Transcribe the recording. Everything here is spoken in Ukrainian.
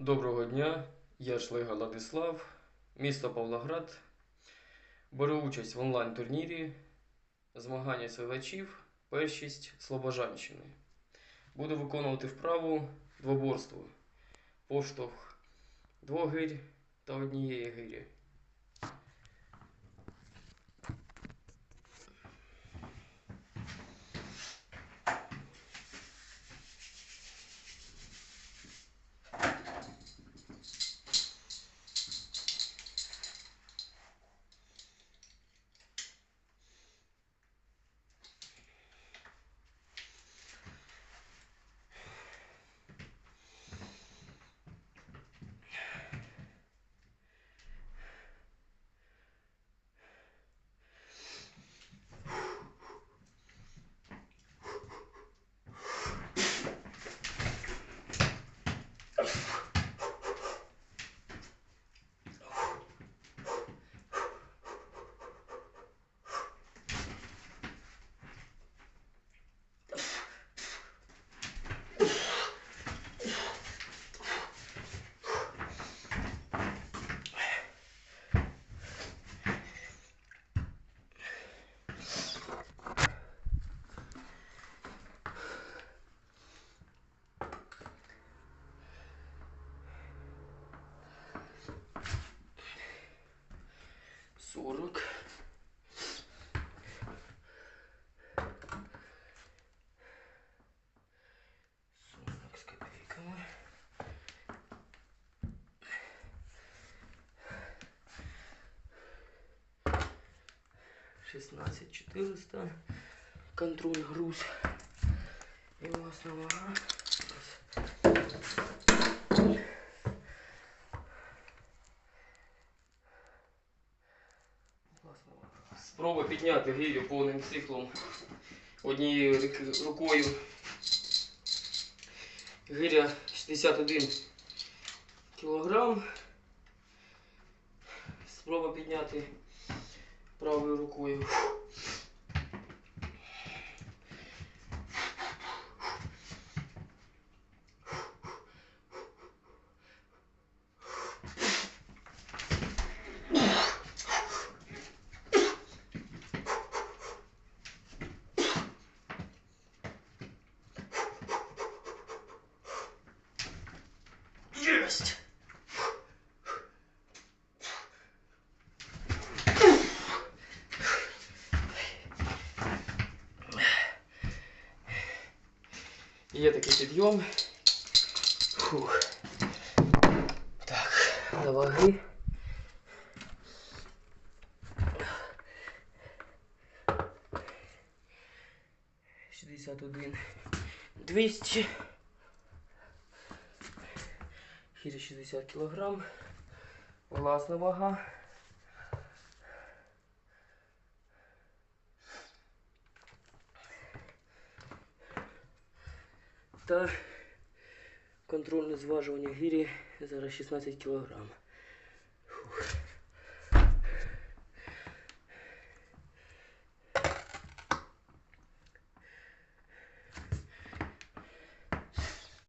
Доброго дня, я Шлига Владислав, місто Павлоград. Беру участь в онлайн-турнірі змагання силачів першість Слобожанщини. Буду виконувати вправу двоборство, поштовх двох гирь та однієї гирі. 40. Шестнадцать четыреста, контроль груз, его основа. Спроба підняти гирю повним циклом однією рукою. Гиря 61 кілограм. Спроба підняти правою рукою. Єсть! Є такий підйом. Фух. Так, до ваги. Шістдесят один. Двісті. Хірі 60 кг. Власна вага. Та контрольне зважування гірі зараз 16 кг. Фух.